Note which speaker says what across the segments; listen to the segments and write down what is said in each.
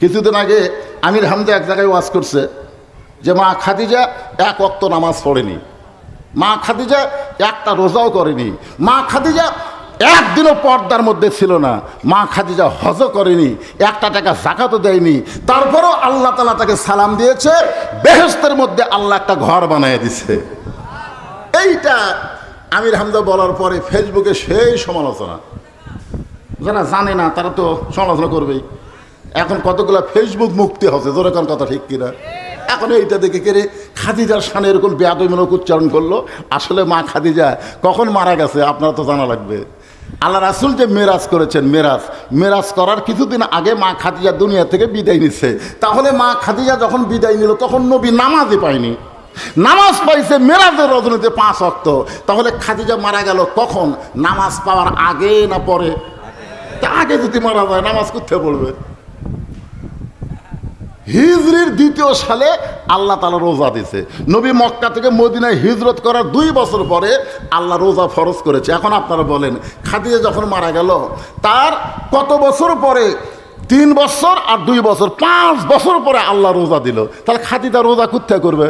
Speaker 1: কিছুদিন আগে আমির হামদা এক জায়গায় ওয়াজ করছে যে মা খাদিজা এক অক্ত নামাজ পড়েনি। মা খাদিজা একটা রোজাও করেনি। মা খাদিজা একদিনও পর্দার মধ্যে ছিল না। মা খাদিজা হজও করেনি, একটা টাকা জাকাতও দেয়নি। তারপরও আল্লাহ তালা তাকে সালাম দিয়েছে বেহেস্তের মধ্যে আল্লাহ একটা ঘর বানিয়ে দিছে এইটা আমির হামদা বলার পরে ফেসবুকে সেই সমালোচনা। যারা জানে না, তারা তো সমালোচনা করবেই। এখন কতগুলো ফেসবুক মুক্তি হচ্ছে জোরে কোন কথা ঠিক কিনা? এখন এইটা দেখে কেড়ে খাদিজার সামনে এরকম বেয়াদমূলক উচ্চারণ করল। আসলে মা খাদিজা কখন মারা গেছে আপনারা তো জানা লাগবে। আল্লাহ রাসুল যে মেরাজ করেছেন, মেরাজ মেরাজ করার কিছুদিন আগে মা খাদিজা দুনিয়া থেকে বিদায় নিচ্ছে তাহলে মা খাদিজা যখন বিদায় নিল, তখন নবী নামাজই পায়নি। নামাজ পাইছে মেরাজের রজনীতে পাঁচ অক্ত। তাহলে খাদিজা মারা গেল কখন? নামাজ পাওয়ার আগে না পরে? তা আগে যদি মারা যায়, নামাজ করতে পড়বে? হিজরির দ্বিতীয় সালে আল্লাহ তালা রোজা দিছে। নবী মক্কা থেকে মদিনায় হিজরত করার দুই বছর পরে আল্লাহ রোজা ফরজ করেছে। এখন আপনারা বলেন, খাদিজা যখন মারা গেল, তার কত বছর পরে? তিন বছর আর দুই বছর, পাঁচ বছর পরে আল্লাহ রোজা দিল। তাহলে খাদিজা রোজা কোথায় করবে?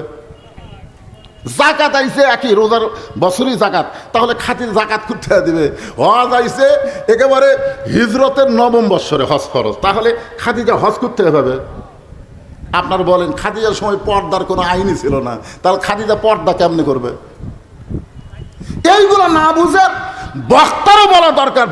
Speaker 1: জাকাত আইছে একই, রোজার বছরই জাকাত। তাহলে খাতির জাকাত করতে দিবে? হজ আইছে একেবারে হিজরতের নবম বৎসরে হজ ফরজ। তাহলে খাদিজা হজ করতে হবে আপনার বলেন, খাদিজার সময় পর্দার কোনো আইনই ছিল না। তাহলে খাদিজা পর্দা কেমনে করবে? এইগুলো না বুঝে বক্তারও বলা দরকার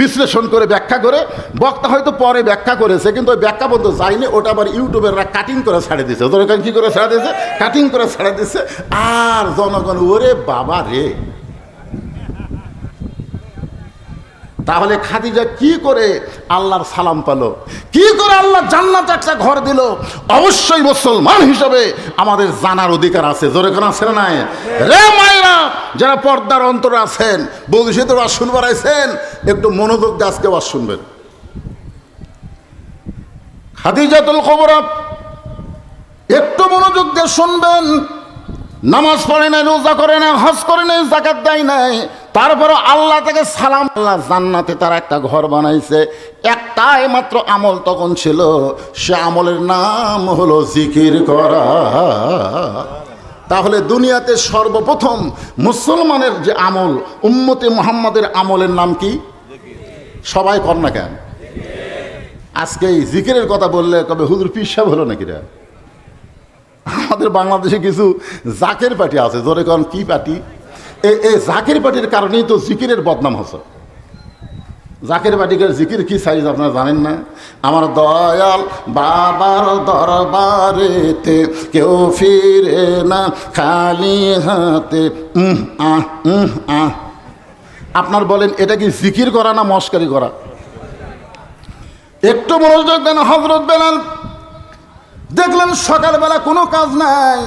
Speaker 1: বিশ্লেষণ করে, ব্যাখ্যা করে। বক্তা হয়তো পরে ব্যাখ্যা করেছে, কিন্তু ওই ব্যাখ্যা বলতে যায়নি। ওটা আবার ইউটিউবেররা কাটিং করে ছাড়ে দিছে ওদের কি করে ছাড়া দিয়েছে? কাটিং করে ছাড়া দিছে আর জনগণ, ওরে বাবা রে! তাহলে খাদিজা কি করে আল্লাহর সালাম পেল? কি করে আল্লাহ জান্নাত একটা ঘর দিল? অবশ্যই মুসলমান হিসাবে আমাদের জানার অধিকার আছে। জোরে কোন আছে না রে মায়েরা, যারা পর্দার অন্তরে আছেন, বলছে তো শুনবার আছেন একটু মনোযোগ দিয়ে আজকে বাস শুনবেন। খাদিজাতুল খবর একটু মনোযোগ দিয়ে শুনবেন। নামাজ পড়ে নাই, রোজা করে নাই, হজ করে নাই জাকাত দেয় নাই। তারপরে আল্লাহ থেকে সালাম, আল্লাহ জান্নাতে তার একটা ঘর বানাইছে। একটাই মাত্র আমল তখন ছিল, সে আমলের নাম হলো জিকির করা। তাহলে দুনিয়াতে সর্বপ্রথম মুসলমানের যে আমল, উম্মতে মোহাম্মদের আমলের নাম কি? সবাই কর না কেন? আজকে এই জিকিরের কথা বললে কবে হুজুর পিসাব হলো নাকি রে? আমাদের বাংলাদেশে কিছু জাকের পার্টি আছে, জোরে কন, কি পার্টি? এই জাকের পার্টির কারণেই তো জিকিরের বদনাম হচ্ছে। জাকের পার্টিকে জিকির কি সাইজ আপনারা জানেন না? আমার দয়াল বাবার দরবারেতে কেউ ফিরে না, খালি হাতে আহ আপনার বলেন, এটা কি জিকির করা না মস্কারি করা? একটু মনোযোগ দেন হজরত বেলাল। দেখলেন সকালবেলা কোনো কাজ নাই।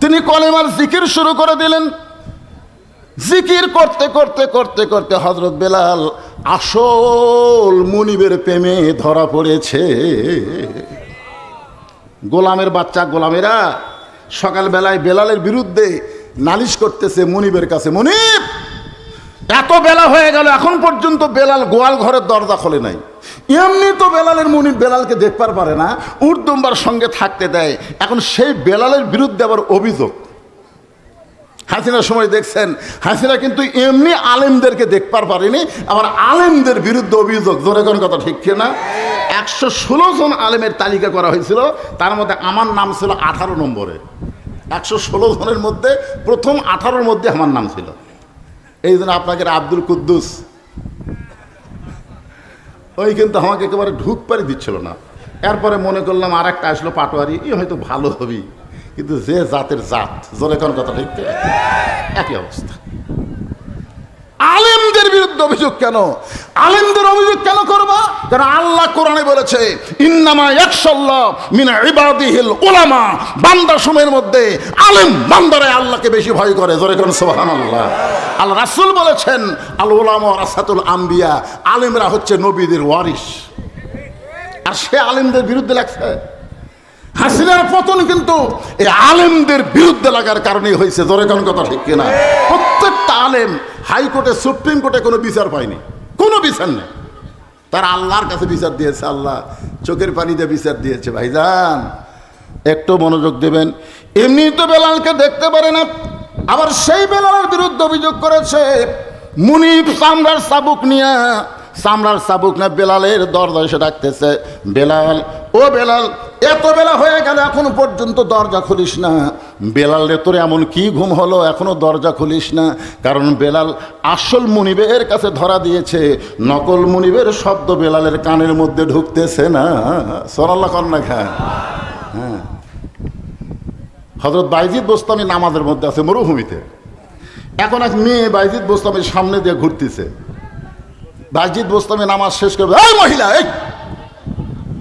Speaker 1: তিনি কলেমার জিকির শুরু করে দিলেন। জিকির করতে করতে করতে করতে হজরত বেলাল আসল মুনিবের প্রেমে ধরা পড়েছে। গোলামের বাচ্চা গোলামেরা সকালবেলায় বেলালের বিরুদ্ধে নালিশ করতেছে মুনিবের কাছে, মুনিব, এত বেলা হয়ে গেল, এখন পর্যন্ত বেলাল গোয়াল ঘরের দরজা খোলে নাই। এমনি তো বেলালের মুনি বেলালকে দেখবার পারে না উর্দুম্বার সঙ্গে থাকতে দেয়। এখন সেই বেলালের বিরুদ্ধে আবার অভিযোগ। হাসিনার সময় দেখছেন, হাসিনা কিন্তু এমনি আলেমদেরকে দেখবার পারেনি, আবার আলেমদের বিরুদ্ধে অভিযোগ। জোরে কোন কথা, ঠিক না একশো ষোলো জন আলেমের তালিকা করা হয়েছিল, তার মধ্যে আমার নাম ছিল আঠারো নম্বরে। একশো ষোলো জনের মধ্যে প্রথম আঠারোর মধ্যে আমার নাম ছিল। এই জন্য আপনাকে আব্দুল কুদ্দুস ওই কিন্তু আমাকে একেবারে ঢুক পারি দিচ্ছিল না এরপরে মনে করলাম আর একটা আসলো পাটোয়ারি ই হয়তো ভালো হবি কিন্তু যে জাতের জাত, জোরে কোন কথা ঠিক? একই অবস্থা আলেমদের বিরুদ্ধে অভিযোগ কেন? আলেমদের অভিযোগ কেন করবা? কারণ আল্লাহ কোরআনে বলেছে, ইন্নামা একশাল্লাহ মিনা ইবাদিহিল উলামা বান্দা সময়ের মধ্যে আলেম বান্দারে আল্লাহকে বেশি ভয় করে। জোরে কোন সুবহানাল্লাহ। আল্লাহ রাসূল বলেছেন, আল উলামা রাসাতুল আম্বিয়া আলেমরা হচ্ছে নবীদের ওয়ারিস আর সে আলেমদের বিরুদ্ধে লাগছে হাসিনার পতন কিন্তু এই আলেমদের বিরুদ্ধে লাগার কারণেই হয়েছে। জোরে কোন কথা ঠিক কিনা? আলেম হাইকোর্টে, সুপ্রিম কোর্টে কোনো বিচার পায়নি। কোনো বিচার নেই। তার আল্লাহর কাছে বিচার দিয়েছে, আল্লাহ চোখের পানিতে বিচার দিয়েছে। ভাইজান, একটু মনোযোগ দেবেন। এমনি তো বেলালকে দেখতে পারে না। আবার সেই বেলালের বিরুদ্ধে অভিযোগ করেছে মুনিফ সামরার সাবুক নিয়ে, সামরার সাবুক না বেলালের দরজা এসে ডাকতেছে, বেলাল ও বেলাল, এত বেলা হয়ে গেল, এখনও পর্যন্ত দরজা খুলিস না। বেলাল তোর এমন কি ঘুম হলো? এখনও দরজা খুলিস না। কারণ বেলাল আসল মুনিবের কাছে ধরা দিয়েছে। নকল মুনিবের শব্দ বেলালের কানের মধ্যে ঢুকতেছে না। সরাল্লা কন্যা খা হ্যাঁ। হজরত বাইজিদ বোস্তামি নামাজের মধ্যে আছে, মরুভূমিতে। এখন এক মেয়ে বাইজিদ বোস্তামের সামনে দিয়ে ঘুরতেছে। বাইজিদ বোস্তামি নামাজ শেষ করবে, এই মহিলা, এই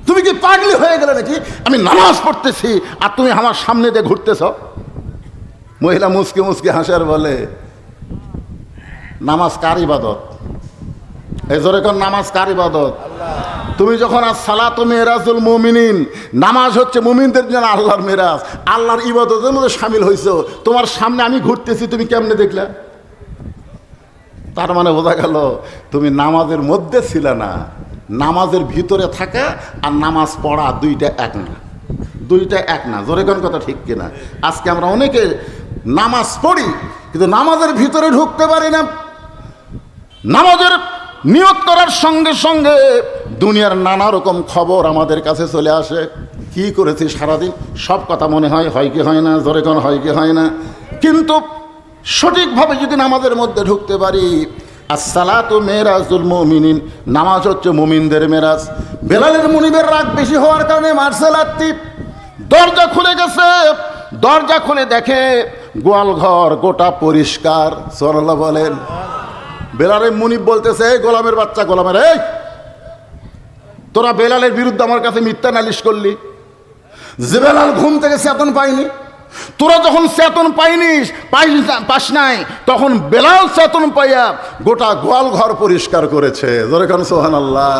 Speaker 1: তুমি কি পাগলি হয়ে গেলে নাকি? আমি নামাজ পড়তেছি আর তুমি আমার সামনে দিয়ে ঘুরতেছ। মহিলা মুসকে মুসকে হাসার বলে, নামাজ কার ইবাদত? এই জোরে কোন, নামাজ কার ইবাদত? তুমি যখন আজ সালাত মেয়েরাজুল মুমিনিন, নামাজ হচ্ছে মুমিনদের জন্য আল্লাহর মেরাজ। আল্লাহর ইবাদতের মধ্যে সামিল হয়েছো তোমার সামনে আমি ঘুরতেছি, তুমি কেমনে দেখলা? তার মানে বোঝা গেল, তুমি নামাজের মধ্যে ছিলে না। নামাজের ভিতরে থাকা আর নামাজ পড়া দুইটা এক না। দুইটা এক না। জোরে কোন কথা ঠিক কিনা? আজকে আমরা অনেকে নামাজ পড়ি, কিন্তু নামাজের ভিতরে ঢুকতে পারি না। নামাজের নিয়ত করার সঙ্গে সঙ্গে দুনিয়ার নানা রকম খবর আমাদের কাছে চলে আসে। কি করেছি সারাদিন? সব কথা মনে হয় হয় কি হয় না? জোরে কোন হয় কি হয় না? কিন্তু সঠিকভাবে যদি নামাজের মধ্যে ঢুকতে পারি আসসালাতু মেরাজুল মুমিনিন, নামাজ হচ্ছে মুমিনদের মেরাজ। বেলালের মুনিবের রাগ বেশি হওয়ার কারণে মার্শাল আত্মিপ দরজা খুলে গেছে, দরজা খুলে দেখে গোয়াল ঘর গোটা পরিষ্কার সরলা বলেন। বেলালের মুনিব বলতেছে গোলামের বাচ্চা, গোলামের, এই! তোরা বেলালের বিরুদ্ধে আমার কাছে মিথ্যা নালিশ করলি। যে বেলাল ঘুম থেকে চেতন পাইনি তোরা যখন চেতন পাইনিস পাস নাই, তখন বেলাল চেতন পাইয়া গোটা গোয়াল ঘর পরিষ্কার করেছে। জোরেখান সোহান আল্লাহ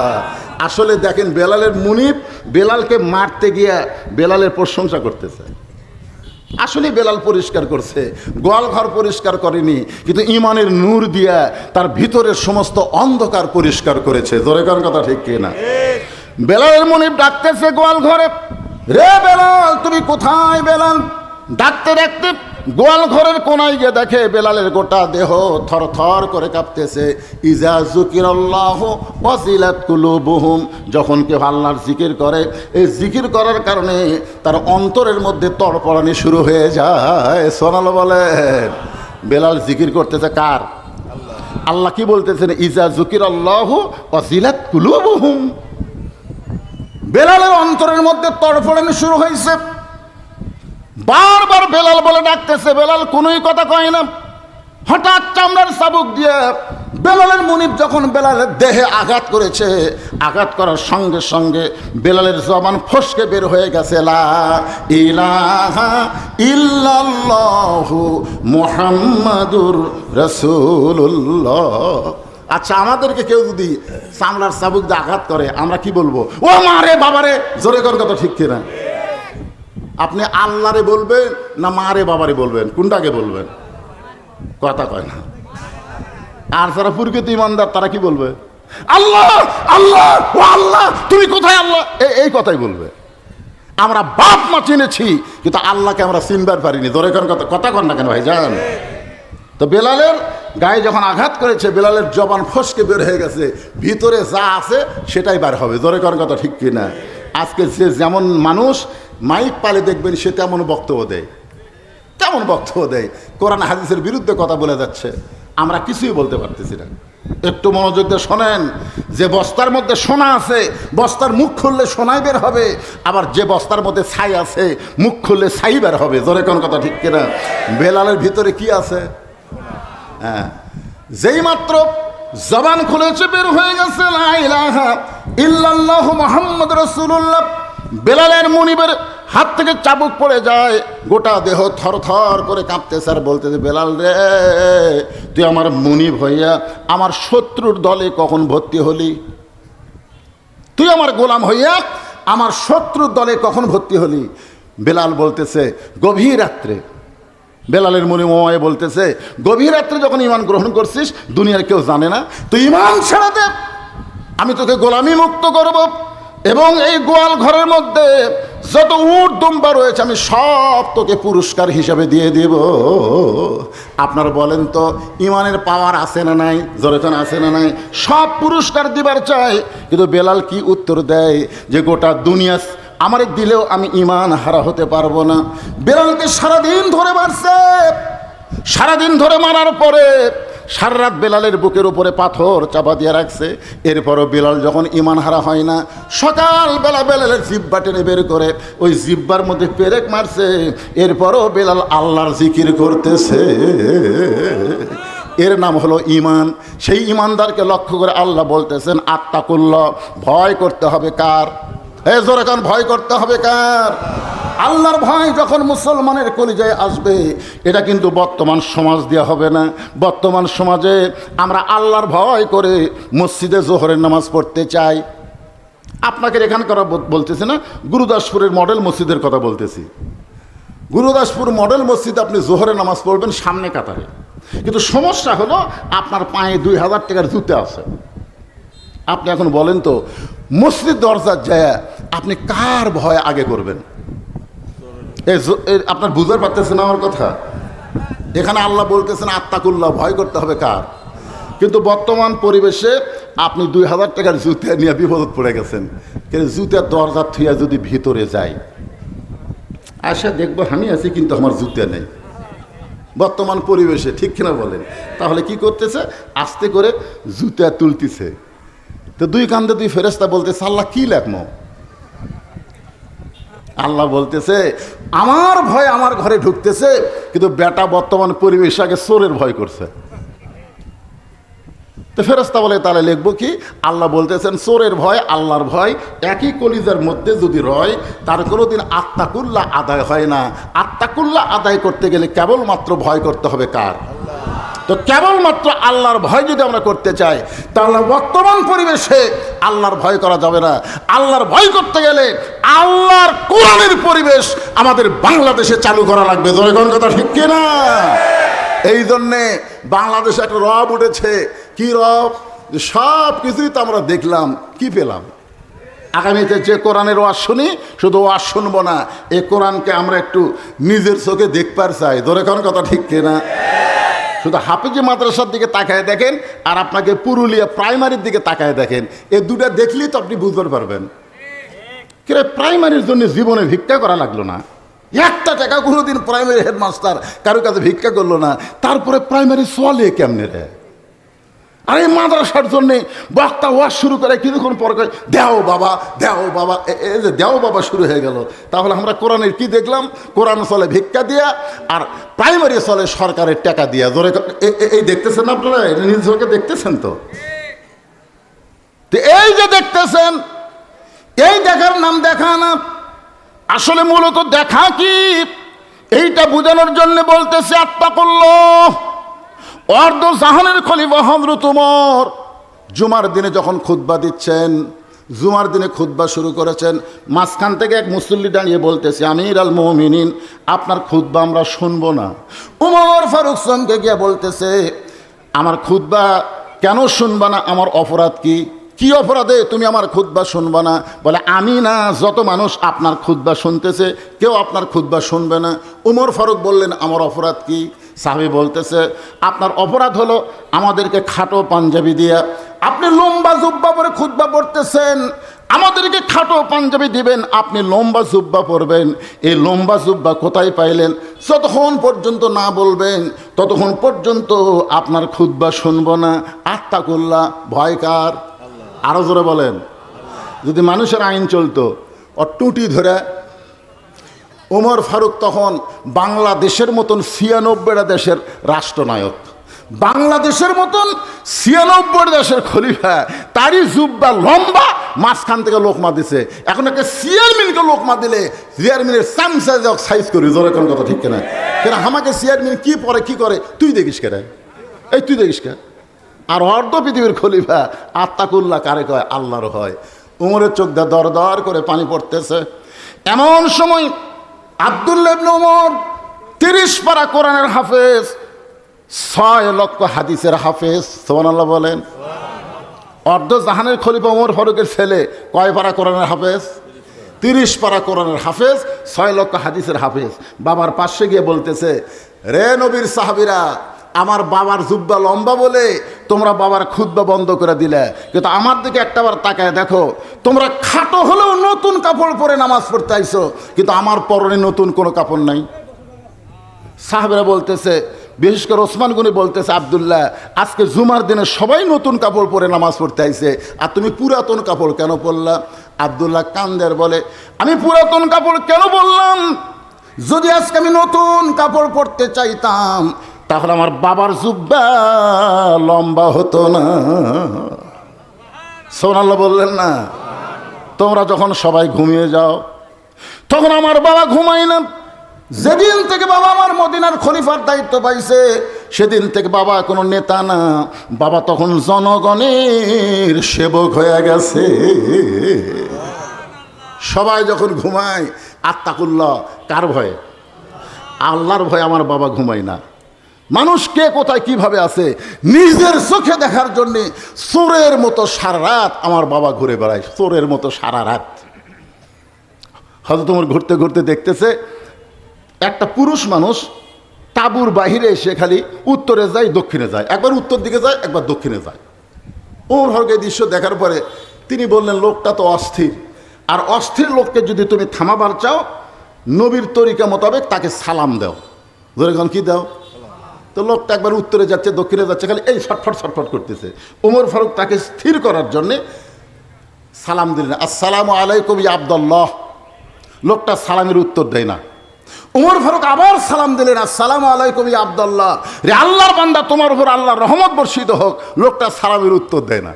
Speaker 1: আসলে দেখেন বেলালের মুনিব বেলালকে মারতে গিয়া বেলালের প্রশংসা করতেছে। আসলে বেলাল পরিষ্কার করছে, গোয়াল ঘর পরিষ্কার করেনি, কিন্তু ইমানের নূর দিয়া তার ভিতরের সমস্ত অন্ধকার পরিষ্কার করেছে। জোরে কার কথা ঠিক কিনা? বেলালের মনিব ডাকতেছে গোয়াল ঘরে, রে বেলাল, তুমি কোথায় বেলাল? ডাকতে ডাকতে গোয়াল ঘরের কোনায় গিয়ে দেখে বেলালের গোটা দেহ থর থর করে কাঁপতেছে। ইজা জুকির আল্লাহ ওয়াজিলাত কুলুবুহুম। যখন কেউ আল্লাহর জিকির করে, এই জিকির করার কারণে তার অন্তরের মধ্যে তড়পড়ানি শুরু হয়ে যায়। সোনাল বলে, বেলাল জিকির করতেছে কার? আল্লাহ কি বলতেছেন? ইজা জুকির আল্লাহ ওয়াজিলাত কুলুবুহুম। বেলালের অন্তরের মধ্যে তড়ফড়ানি শুরু হয়েছে। বারবার বেলাল বলে ডাকতেছে, বেলাল কোনোই কথা কয় না। হঠাৎ চামড়ার চাবুক দিয়ে বেলালের মুনিব যখন বেলালের দেহে আঘাত করেছে, আঘাত করার সঙ্গে সঙ্গে বেলালের জবান ফসকে বের হয়ে গেছে আচ্ছা আমাদেরকে কেউ যদি চামড়ার চাবুক দিয়ে আঘাত করে, আমরা কি বলব? ও মারে বাবারে, জোরে কর কথা ঠিক কিনা। আপনি আল্লাহরে বলবেন না মারে বাবারে বলবেন? কোনটাকে বলবেন? কথা কয় না। আর যারা প্রকৃত ইমানদার তারা কি বলবে? আল্লাহ আল্লাহ, ও আল্লাহ, তুমি কোথায় আল্লাহ? এই কথাই বলবে। আমরা বাপ মা চিনেছি, কিন্তু আল্লাহকে আমরা চিনবার পারিনি। কোন কথা কথা কর না কেন ভাই জান তো বেলালের গায়ে যখন আঘাত করেছে, বেলালের জবান ফসকে বের হয়ে গেছে, ভিতরে যা আছে সেটাই বার হবে। জোরে করার কথা ঠিক কিনা? আজকে যে যেমন মানুষ মাইক পালে দেখবেন সে তেমন বক্তব্য দেয়। তেমন বক্তব্য দেয়। কোরআন হাদিসের বিরুদ্ধে কথা বলে যাচ্ছে। আমরা কিছুই বলতে পারতেছি না। একটু মনোযোগ দিয়ে শোনেন, যে বস্তার মধ্যে সোনা আছে, বস্তার মুখ খুললে সোনাই বের হবে, আবার যে বস্তার মধ্যে ছাই আছে, মুখ খুললে ছাই বের হবে। জোরে কোন কথা ঠিক কিনা? বেলালের ভিতরে কি আছে? হ্যাঁ। যেই মাত্র জবান খুলেছে, বের হয়ে গেছে ইল্লাল্লাহ মুহাম্মদ বেলালের মুনিবের হাত থেকে চাবুক পড়ে যায়। গোটা দেহ থর থর করে কাঁপতেছে আর বলতেছে, বেলাল রে, তুই আমার মুনিব হইয়া আমার শত্রুর দলে কখন ভর্তি হলি? তুই আমার গোলাম হইয়া আমার শত্রুর দলে কখন ভর্তি হলি? বেলাল বলতেছে, গভীর রাত্রে। বেলালের মনে মোমায় বলতেছে, গভীর রাত্রে যখন ইমান গ্রহণ করছিস, দুনিয়ার কেউ জানে না। তুই ইমান ছেড়ে দে। আমি তোকে গোলামি মুক্ত করব। এবং এই গোয়াল ঘরের মধ্যে যত উট দুম্বা রয়েছে, আমি সব তোকে পুরস্কার হিসাবে দিয়ে দেব। আপনারা বলেন তো, ইমানের পাওয়ার আছে না নাই জোরেখান আছে না নাই? সব পুরস্কার দিবার চাই, কিন্তু বেলাল কি উত্তর দেয় যে গোটা দুনিয়া আমারে দিলেও আমি ইমান হারা হতে পারব না। বেলালকে সারাদিন ধরে মারছে। সারাদিন ধরে মারার পরে সারা রাত বেলালের বুকের উপরে পাথর চাপা দিয়ে রাখছে। এরপরও বেলাল যখন ইমান হারা হয় না, সকালবেলা বেলালের জিব্বা টেনে বের করে ওই জিব্বার মধ্যে পেরেক মারছে। এরপরও বেলাল আল্লাহর জিকির করতেছে। এর নাম হলো ইমান সেই ইমানদারকে লক্ষ্য করে আল্লাহ বলতেছেন আত্মাকুল্ল ভয় করতে হবে কার? এ জোরে ভয় করতে হবে কার? আল্লাহর ভয় যখন মুসলমানের কলিজায় আসবে, এটা কিন্তু বর্তমান সমাজ দেওয়া হবে না। বর্তমান সমাজে আমরা আল্লাহর ভয় করে মসজিদে জোহরের নামাজ পড়তে চাই। আপনাকে এখানকার বলতেছি না, গুরুদাসপুরের মডেল মসজিদের কথা বলতেছি। গুরুদাসপুর মডেল মসজিদ আপনি জোহরে নামাজ পড়বেন সামনে কাতারে। কিন্তু সমস্যা হলো আপনার পায়ে দুই হাজার টাকার জুতে আছে। আপনি এখন বলেন তো, মসজিদ দরজার যায় আপনি কার ভয় আগে করবেন? আপনার বুঝতে পারতেছেন আমার কথা? এখানে আল্লাহ বলতেছেন আত্মাকুল্লাহ ভয় করতে হবে কার? কিন্তু বর্তমান পরিবেশে আপনি দুই হাজার টাকার জুতে নিয়ে বিপদ পড়ে গেছেন। কিন্তু জুতের দরজা থুয়া যদি ভিতরে যাই আশা দেখব আমি আছি, কিন্তু আমার জুতে নেই। বর্তমান পরিবেশে, ঠিক কিনা বলেন? তাহলে কি করতেছে? আস্তে করে জুতা তুলতেছে। তো দুই কান্দে দুই ফেরেস্তা বলতেছে, আল্লাহ কি লেখমো আল্লাহ বলতেছে আমার ভয় আমার ঘরে ঢুকতেছে, কিন্তু বেটা বর্তমান পরিবেশ আগে সোরের ভয় করছে। তো ফেরস্তা বলে, তাহলে লিখব কি? আল্লাহ বলতেছেন, চোরের ভয়, আল্লাহর ভয়, একই কলিজার মধ্যে যদি রয়, তার কোনো দিন আত্মাকুল্লা আদায় হয় না। আত্মাকুল্লা আদায় করতে গেলে কেবলমাত্র ভয় করতে হবে কার? তো কেবলমাত্র আল্লাহর ভয় যদি আমরা করতে চাই, তাহলে বর্তমান পরিবেশে আল্লাহর ভয় করা যাবে না। আল্লাহর ভয় করতে গেলে আল্লাহর কোরআনের পরিবেশ আমাদের বাংলাদেশে চালু করা লাগবে। কোন কথা ঠিক কিনা? এই জন্যে বাংলাদেশে একটা রব উঠেছে। কি রব? সব কিছুই তো আমরা দেখলাম, কি পেলাম? আগামীতে যে কোরআনের ওয়াজ শুনি, শুধু ওয়াজ শুনব না এই কোরআনকে আমরা একটু নিজের চোখে দেখবার চাই। ধরে কোন কথা ঠিক কিনা? শুধু হাফিজি মাদ্রাসার দিকে তাকায় দেখেন আর আপনাকে পুরুলিয়া প্রাইমারির দিকে তাকায় দেখেন। এ দুটা দেখলেই তো আপনি বুঝতে পারবেন। কিরে, প্রাইমারির জন্য জীবনে ভিক্ষা করা লাগল না। একটা টাকা কোনোদিন প্রাইমারি হেডমাস্টার কারও কাছে ভিক্ষা করল না। তারপরে প্রাইমারি চলে কেমনে রে? আর এই মাদ্রাসার জন্যে বক্তা ওয়াজ শুরু করে কিছুক্ষণ পর করে দেও বাবা দেও বাবা। এ- যে দেও বাবা শুরু হয়ে গেল। তাহলে আমরা কোরআনের কি দেখলাম? কোরআন চলে ভিক্ষা দিয়া আর প্রাইমারি চলে সরকারের টাকা দিয়া। জোরে এই দেখতেছেন আপনারা? নিজ দেখতেছেন তো? তো এই যে দেখতেছেন, এই দেখার নাম দেখা না। আসলে মূলত দেখা কি? এইটা বোঝানোর জন্য বলতেছে আত্মা করল অর্ধ জাহানের খলিফা হজরত উমর। জুমার দিনে যখন খুতবা দিচ্ছেন, জুমার দিনে খুতবা শুরু করেছেন, মাঝখান থেকে এক মুসল্লি দাঁড়িয়ে বলতেছে, আমির আল মোমিনিন, আপনার খুতবা আমরা শুনব না। উমর ফারুক সঙ্গে গিয়ে বলতেছে, আমার খুতবা কেন শুনবা না? আমার অপরাধ কি? কি অপরাধে তুমি আমার খুতবা শুনবা না? বলে, আমি না, যত মানুষ আপনার খুতবা শুনতেছে, কেউ আপনার খুতবা শুনবে না। উমর ফারুক বললেন, আমার অপরাধ কি? সাহেব বলতেছে, আপনার অপরাধ হলো আমাদেরকে খাটো পাঞ্জাবি দিয়া। আপনি লম্বা জুব্বা পরে খুতবা পড়তেছেন, আমাদেরকে খাটো পাঞ্জাবি দিবেন, আপনি লম্বা জুব্বা পরবেন। এই লম্বা জুব্বা কোথায় পাইলেন? যতক্ষণ পর্যন্ত না বলবেন, ততক্ষণ পর্যন্ত আপনার খুতবা শুনব না। আত্মা করলা ভয়কার আরও জোরে বলেন। যদি মানুষের আইন চলতো ও টুটি ধরে ওমর ফারুক তখন বাংলাদেশের মতন ছিয়ানব্বইটা দেশের রাষ্ট্রনায়ক। বাংলাদেশের মতন ছিয়ানব্বই দেশের খলিফা। তারই জুব্বা লম্বা, মাঝখান থেকে লোকমা দিছে এখন একটা চেয়ারম্যানকে লোকমা দিলে চেয়ারম্যানের চামচা যাক সাইজ করি, জোরে কোন কথা ঠিক কেনা? কেন আমাকে চেয়ারম্যান কি পরে, কি করে? তুই দেখিস কেন? এই তুই দেখিস কেন? আর অর্ধ পৃথিবীর খলিফা আত্মাকুল্লাহ কারে কয়? আল্লাহর হয়। উমরের চোখ দর দর করে পানি পড়তেছে। এমন সময় আবদুল্লাহ ইবনে তিরিশ পারা কোরআনের হাফেজ, ছয় লক্ষ হাদিসের হাফেজ সোমানাল্লাহ বলেন। অর্ধ জাহানের খলিফা ওমর ফারুকের ছেলে, কয় পারা কোরআনের হাফেজ? তিরিশ পারা কোরআনের হাফেজ, ছয় লক্ষ হাদিসের হাফেজ। বাবার পাশে গিয়ে বলতেছে, রে নবীর সাহাবিরা আমার বাবার জুব্বা লম্বা বলে তোমরা বাবার খুদ্া বন্ধ করে দিলে। কিন্তু আমার দিকে একটাবার তাকায় দেখো, তোমরা খাটো হলেও নতুন কাপড় পরে নামাজ পড়তে আইছো কিন্তু আমার পরনে নতুন কোনো কাপড় নাই। সাহেবরা বলতেছে, বিশেষ করে ওসমান গুনি বলতেছে, আবদুল্লাহ, আজকে জুমার দিনে সবাই নতুন কাপড় পরে নামাজ পড়তে আইছে আর তুমি পুরাতন কাপড় কেন পরলা? আবদুল্লাহ কান্দের বলে, আমি পুরাতন কাপড় কেন বললাম যদি আজকে আমি নতুন কাপড় পরতে চাইতাম তাহলে আমার বাবার জুব্বা লম্বা হতো না। সোনাল্লাহ বললেন না। তোমরা যখন সবাই ঘুমিয়ে যাও, তখন আমার বাবা ঘুমাই না যেদিন থেকে বাবা আমার মদিনার খলিফার দায়িত্ব পাইছে, সেদিন থেকে বাবা কোনো নেতা না। বাবা তখন জনগণের সেবক হয়ে গেছে। সবাই যখন ঘুমায়, আত্মাকুল্লাহ, কার ভয়ে? আল্লাহর ভয়ে আমার বাবা ঘুমায় না। মানুষ কে কোথায় কীভাবে আছে? নিজের চোখে দেখার জন্যে চোরের মতো সারা রাত আমার বাবা ঘুরে বেড়ায়, চোরের মতো সারা রাত। হয়তো তোমার ঘুরতে ঘুরতে দেখতেছে, একটা পুরুষ মানুষ তাঁবুর বাহিরে এসে খালি উত্তরে যায়, দক্ষিণে যায়। একবার উত্তর দিকে যায়, একবার দক্ষিণে যায়। ওর হরকে দৃশ্য দেখার পরে তিনি বললেন, লোকটা তো অস্থির। আর অস্থির লোককে যদি তুমি থামাবার চাও, নবীর তরিকা মোতাবেক তাকে সালাম দাও। ধরে কি দাও? তো লোকটা একবার উত্তরে যাচ্ছে, দক্ষিণে যাচ্ছে, খালি এই ছটফট ছটফট করতেছে। ওমর ফারুক তাকে স্থির করার জন্যে সালাম দিলেন। আসসালামু আলাইকুম আবদুল্লাহ। লোকটা সালামের উত্তর দেয় না। উমর ফারুক আবার সালাম দিলেন, আসসালামু আলাইকুম আবদুল্লাহ। রে আল্লাহর বান্দা, তোমার উপর আল্লাহর রহমত বর্ষিত হোক। লোকটা সালামের উত্তর দেয় না।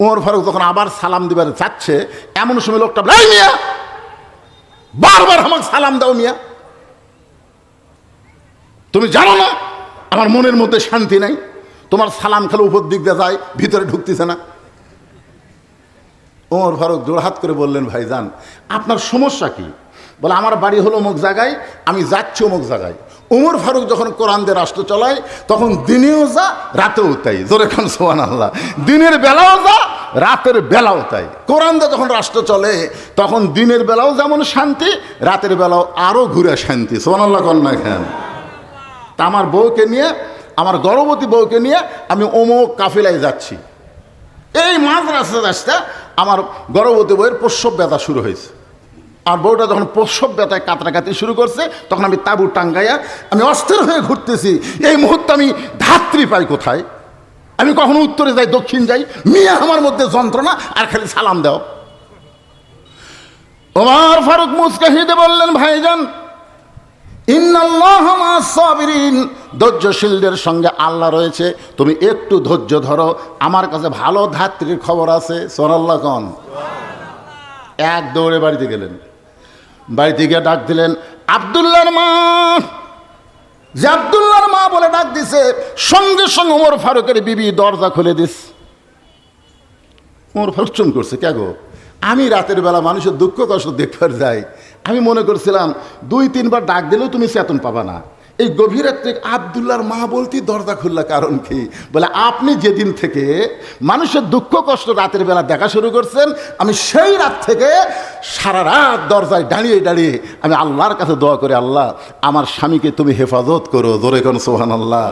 Speaker 1: উমর ফারুক যখন আবার সালাম দিবার চাচ্ছে এমন সময় লোকটা বারবার আমাকে সালাম দাও মিয়া। তুমি জানো না, আমার মনের মধ্যে শান্তি নাই, তোমার সালাম খেলে উপর দিক দিয়ে যায়, ভিতরে ঢুকতেছে না। ওমর ফারুক জোড়হাত করে বললেন, ভাইজান, আপনার সমস্যা কি? বলে, আমার বাড়ি হলো অমুক জায়গায়, আমি যাচ্ছি অমুক জায়গায়। উমর ফারুক যখন কোরআন দিয়ে রাষ্ট্র চলায়, তখন দিনেও যা, রাতেও তাই। জোরে খান সোহান আল্লাহ দিনের বেলাও যা, রাতের বেলাও তাই। কোরআন দিয়ে যখন রাষ্ট্র চলে, তখন দিনের বেলাও যেমন শান্তি, রাতের বেলাও আরও ঘুরে শান্তি। সোহান আল্লাহ কন্যা খান তা আমার বউকে নিয়ে, আমার গর্ভবতী বউকে নিয়ে আমি অমুক কাফিলায় যাচ্ছি। এই মাঝ রাস্তা রাস্তা আমার গর্ভবতী বইয়ের প্রসব ব্যথা শুরু হয়েছে। আর বউটা যখন প্রসব ব্যথায় কাতরাকাতি শুরু করছে, তখন আমি তাবু টাঙ্গাইয়া আমি অস্থির হয়ে ঘুরতেছি। এই মুহূর্তে আমি ধাত্রী পাই কোথায়? আমি কখনো উত্তরে যাই, দক্ষিণ যাই, মিয়া আমার মধ্যে যন্ত্রণা আর খালি সালাম দাও। ওমর ফারুক মুস্কাহিদে বললেন, ভাইজান ধৈর্যশীলদের সঙ্গে আল্লাহ রয়েছে। তুমি একটু ধৈর্য ধরো। আমার কাছে ভালো ধাত্রীর খবর আছে। সোনাল্লাহ কন? এক দৌড়ে বাড়িতে গেলেন। বাড়িতে গিয়ে ডাক দিলেন, আবদুল্লাহর মা! যে আবদুল্লাহর মা বলে ডাক দিছে, সঙ্গে সঙ্গে ওমর ফারুকের বিবি দরজা খুলে দিস। ওমর ফারুক চুন করছে, কে গো? আমি রাতের বেলা মানুষের দুঃখ কষ্ট দেখবার যাই। আমি মনে করছিলাম, দুই, তিনবার ডাক দিলেও তুমি চেতন পাবা না। এই গভীর রাত্রে আবদুল্লাহর মা বলতেই দরজা খুললা কারণ কি? বলে, আপনি যেদিন থেকে মানুষের দুঃখ কষ্ট রাতের বেলা দেখা শুরু করছেন, আমি সেই রাত থেকে সারা রাত দরজায় দাঁড়িয়ে দাঁড়িয়ে আমি আল্লাহর কাছে দোয়া করে, আল্লাহ, আমার স্বামীকে তুমি হেফাজত করো। দরে কোন সোহান আল্লাহ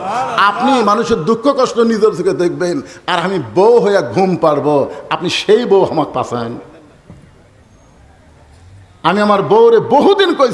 Speaker 1: আপনি মানুষের দুঃখ কষ্ট নিজের থেকে দেখবেন, আর আমি বউ হইয়া ঘুম পারব আপনি সেই বউ আমাকে পাঠান আমি আমার বউরে বহুদিন কই